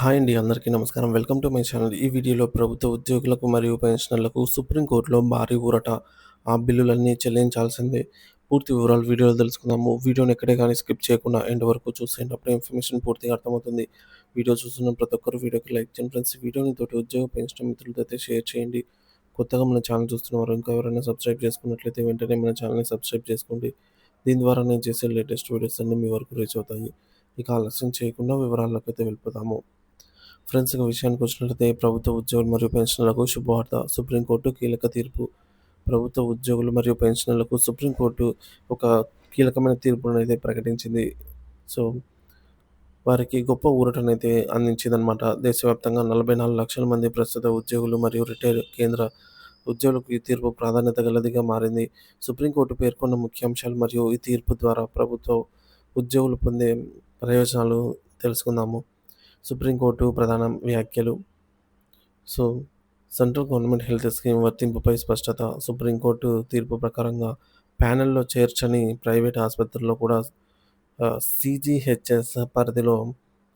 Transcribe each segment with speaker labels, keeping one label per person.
Speaker 1: Hi అండి అందరికీ నమస్కారం. Welcome to my channel. ఈ వీడియోలో ప్రభుత్వ ఉద్యోగులకు మరియు పెన్షనర్లకు సుప్రీంకోర్టులో భారీ ఊరట. ఆ బిల్లులన్నీ చెల్లించాల్సిందే. పూర్తి వివరాలు వీడియోలో తెలుసుకుందాము. వీడియోని ఎక్కడే కానీ స్కిప్ చేయకుండా ఎండ్ వరకు చూసేయండి. అప్పుడు ఇన్ఫర్మేషన్ పూర్తిగా అర్థమవుతుంది. వీడియో చూస్తున్న ప్రతి ఒక్కరు వీడియోకి లైక్ చేయండి. ఫ్రెండ్స్ వీడియోని తోటి ఉద్యోగ పెన్షన్ మిత్రులతో అయితే షేర్ చేయండి. కొత్తగా మన ఛానల్ చూస్తున్నవారు ఇంకా ఎవరైనా సబ్స్క్రైబ్ చేసుకున్నట్లయితే వెంటనే మన ఛానల్ని సబ్స్క్రైబ్ చేసుకోండి. దీని ద్వారా నేను చేసే లేటెస్ట్ వీడియోస్ అన్నీ మీ వరకు రీచ్ అవుతాయి. ఇక ఆలస్యం చేయకుండా వివరాల్లోకి అయితే వెళ్ళిపోతాము ఫ్రెండ్స్ ఇక విషయానికి వచ్చినట్లయితే ప్రభుత్వ ఉద్యోగులు మరియు పెన్షన్లకు శుభవార్త. సుప్రీంకోర్టు కీలక తీర్పు. ప్రభుత్వ ఉద్యోగులు మరియు పెన్షన్లకు సుప్రీంకోర్టు ఒక కీలకమైన తీర్పును అయితే ప్రకటించింది. సో వారికి గొప్ప ఊరటనైతే అందించిందనమాట దేశవ్యాప్తంగా నలభై నాలుగు లక్షల మంది ప్రస్తుత ఉద్యోగులు మరియు రిటైర్ కేంద్ర ఉద్యోగులకు ఈ తీర్పు ప్రాధాన్యత గలదిగా మారింది. సుప్రీంకోర్టు పేర్కొన్న ముఖ్యాంశాలు మరియు ఈ తీర్పు ద్వారా ప్రభుత్వ ఉద్యోగులు పొందే ప్రయోజనాలు తెలుసుకుందాము. సుప్రీంకోర్టు ప్రధాన వ్యాఖ్యలు. So central government health scheme వర్తింపుపై స్పష్టత సుప్రీంకోర్టు తీర్పు ప్రకారంగా ప్యానెల్లో చేర్చని ప్రైవేట్ ఆసుపత్రుల్లో కూడా సిజిహెచ్ఎస్ పరిధిలో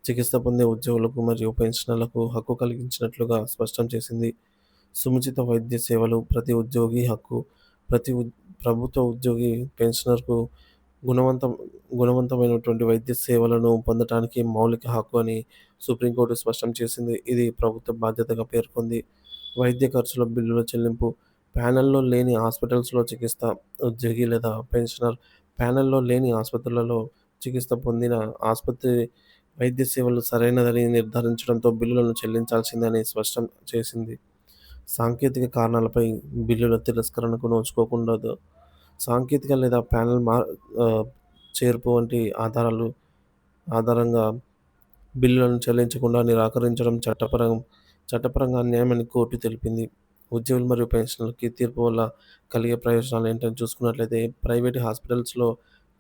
Speaker 1: చికిత్స పొందే ఉద్యోగులకు మరియు పెన్షనర్లకు హక్కు కలిగించినట్లుగా స్పష్టం చేసింది. సముచిత వైద్య సేవలు ప్రతి ఉద్యోగి హక్కు ప్రతి ప్రభుత్వ ఉద్యోగి పెన్షనర్కు గుణవంతం గుణవంతమైనటువంటి వైద్య సేవలను పొందటానికి మౌలిక హక్కు అని సుప్రీంకోర్టు స్పష్టం చేసింది. ఇది ప్రభుత్వ బాధ్యతగా పేర్కొంది. వైద్య ఖర్చుల బిల్లుల చెల్లింపు ప్యానెల్లో లేని హాస్పిటల్స్లో చికిత్స ఉద్యోగి లేదా పెన్షనర్ ప్యానెల్లో లేని ఆసుపత్రులలో చికిత్స పొందిన ఆసుపత్రి వైద్య సేవలు సరైనదని నిర్ధారించడంతో బిల్లులను చెల్లించాల్సిందని స్పష్టం చేసింది. సాంకేతిక కారణాలపై బిల్లుల తిరస్కరణకు నోచుకోకుండా సాంకేతిక లేదా ప్యానల్ మా చేర్పు వంటి ఆధారాలు ఆధారంగా బిల్లులను చెల్లించకుండా నిరాకరించడం చట్టపరం చట్టపరంగా అన్యాయమని కోర్టు తెలిపింది. ఉద్యోగులు మరియు పెన్షన్లకి తీర్పు వల్ల కలిగే ప్రయోజనాలు ఏంటని చూసుకున్నట్లయితే ప్రైవేట్ హాస్పిటల్స్లో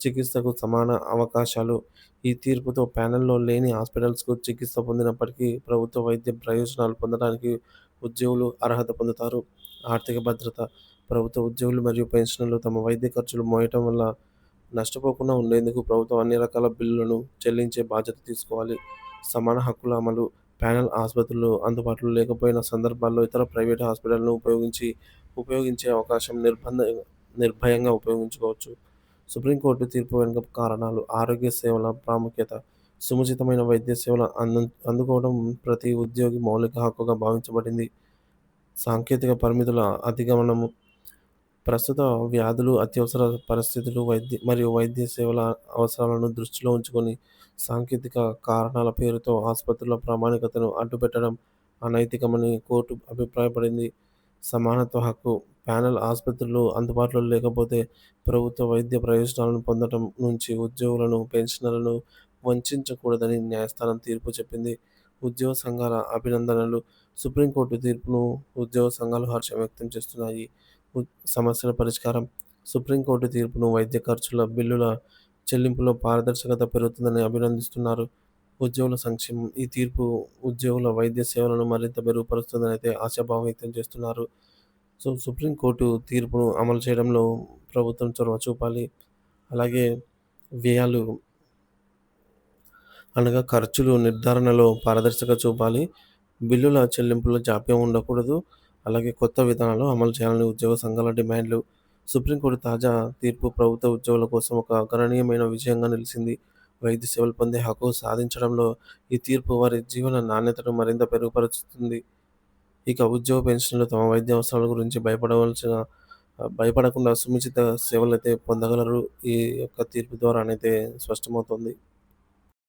Speaker 1: చికిత్సకు సమాన అవకాశాలు ఈ తీర్పుతో ప్యానెల్లో లేని హాస్పిటల్స్కు చికిత్స పొందినప్పటికీ ప్రభుత్వ వైద్య ప్రయోజనాలు పొందడానికి ఉద్యోగులు అర్హత పొందుతారు. ఆర్థిక భద్రత ప్రభుత్వ ఉద్యోగులు మరియు పెన్షన్లు తమ వైద్య ఖర్చులు మోయటం వల్ల నష్టపోకుండా ఉండేందుకు ప్రభుత్వం అన్ని రకాల బిల్లులను చెల్లించే బాధ్యత తీసుకోవాలి. సమాన హక్కుల అమలు ప్యానల్ ఆసుపత్రులు అందుబాటులో లేకపోయిన సందర్భాల్లో ఇతర ప్రైవేట్ హాస్పిటల్ను ఉపయోగించి ఉపయోగించే అవకాశం నిర్బంధ నిర్భయంగా ఉపయోగించుకోవచ్చు. సుప్రీంకోర్టు తీర్పు వెనుక కారణాలు ఆరోగ్య సేవల ప్రాముఖ్యత సముచితమైన వైద్య సేవలు అందు అందుకోవడం ప్రతి ఉద్యోగి మౌలిక హక్కుగా భావించబడింది. సాంకేతిక పరిమితుల అధిగమనము ప్రస్తుత వ్యాధులు అత్యవసర పరిస్థితులు వైద్య మరియు వైద్య సేవల అవసరాలను దృష్టిలో ఉంచుకొని సాంకేతిక కారణాల పేరుతో ఆసుపత్రుల ప్రామాణికతను అడ్డుపెట్టడం అనైతికమని కోర్టు అభిప్రాయపడింది. సమానత్వ హక్కు ప్యానెల్ ఆసుపత్రులు అందుబాటులో లేకపోతే ప్రభుత్వ వైద్య ప్రయోజనాలను పొందడం నుంచి ఉద్యోగులను పెన్షనర్లను వంచకూడదని న్యాయస్థానం తీర్పు చెప్పింది. ఉద్యోగ సంఘాల అభినందనలు సుప్రీంకోర్టు తీర్పును ఉద్యోగ సంఘాలు హర్షం వ్యక్తం చేస్తున్నాయి. సమస్యల పరిష్కారం. సుప్రీంకోర్టు తీర్పును వైద్య ఖర్చుల బిల్లుల చెల్లింపులో పారదర్శకత పెరుగుతుందని అభినందిస్తున్నారు. ఉద్యోగుల సంక్షేమం ఈ తీర్పు ఉద్యోగుల వైద్య సేవలను మరింత మెరుగుపరుస్తుందని అయితే ఆశాభావం వ్యక్తం చేస్తున్నారు. సో సుప్రీంకోర్టు తీర్పును అమలు చేయడంలో ప్రభుత్వం చొరవ చూపాలి. అలాగే వ్యయాలు అనగా ఖర్చులు నిర్ధారణలో పారదర్శక చూపాలి. బిల్లుల చెల్లింపులో జాప్యం ఉండకూడదు. అలాగే కొత్త విధానాలు అమలు చేయాలని ఉద్యోగ సంఘాల డిమాండ్లు సుప్రీంకోర్టు తాజా తీర్పు ప్రభుత్వ ఉద్యోగుల కోసం ఒక గణనీయమైన విజయంగా నిలిచింది. వైద్య సేవలు పొందే హక్కు సాధించడంలో ఈ తీర్పు వారి జీవన నాణ్యతను మరింత మెరుగుపరుస్తుంది. ఇక ఉద్యోగ పెన్షన్లు తమ వైద్య అవసరాల గురించి భయపడవలసిన భయపడకుండా సుముచిత సేవలు అయితే పొందగలరు. ఈ యొక్క తీర్పు ద్వారానైతే స్పష్టమవుతుంది.